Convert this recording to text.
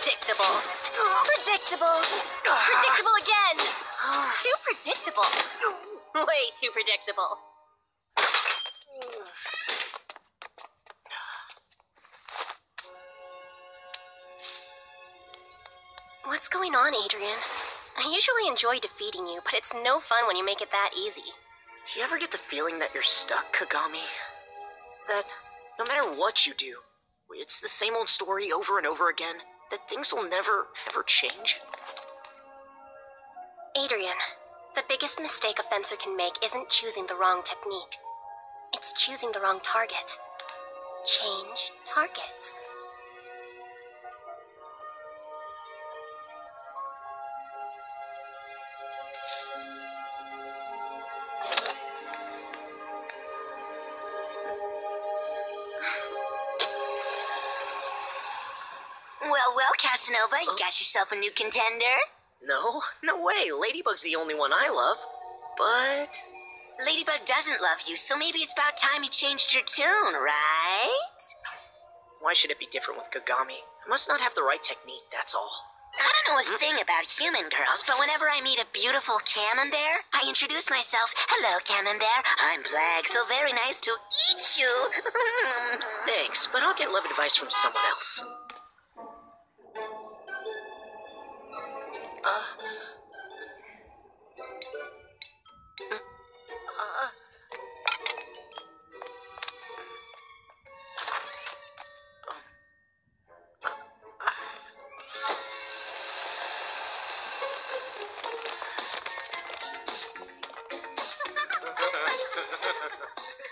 Predictable. Predictable. Predictable again. Too predictable. Way too predictable. What's going on, Adrian? I usually enjoy defeating you, but it's no fun when you make it that easy. Do you ever get the feeling that you're stuck, Kagami? That no matter what you do, it's the same old story over and over again? That things will never, ever change? Adrian, the biggest mistake a fencer can make isn't choosing the wrong technique. It's choosing the wrong target. Change targets. Well, well, Casanova, you got yourself a new contender. No, no way. Ladybug's the only one I love. But Ladybug doesn't love you, so maybe it's about time you changed your tune, right? why should it be different with Kagami? I must not have the right technique, that's all. I don't know a thing about human girls, but whenever I meet a beautiful camembert, I introduce myself. Hello, camembert. I'm Plague, so very nice to eat you. Thanks, but I'll get love advice from someone else. Ha ha ha ha!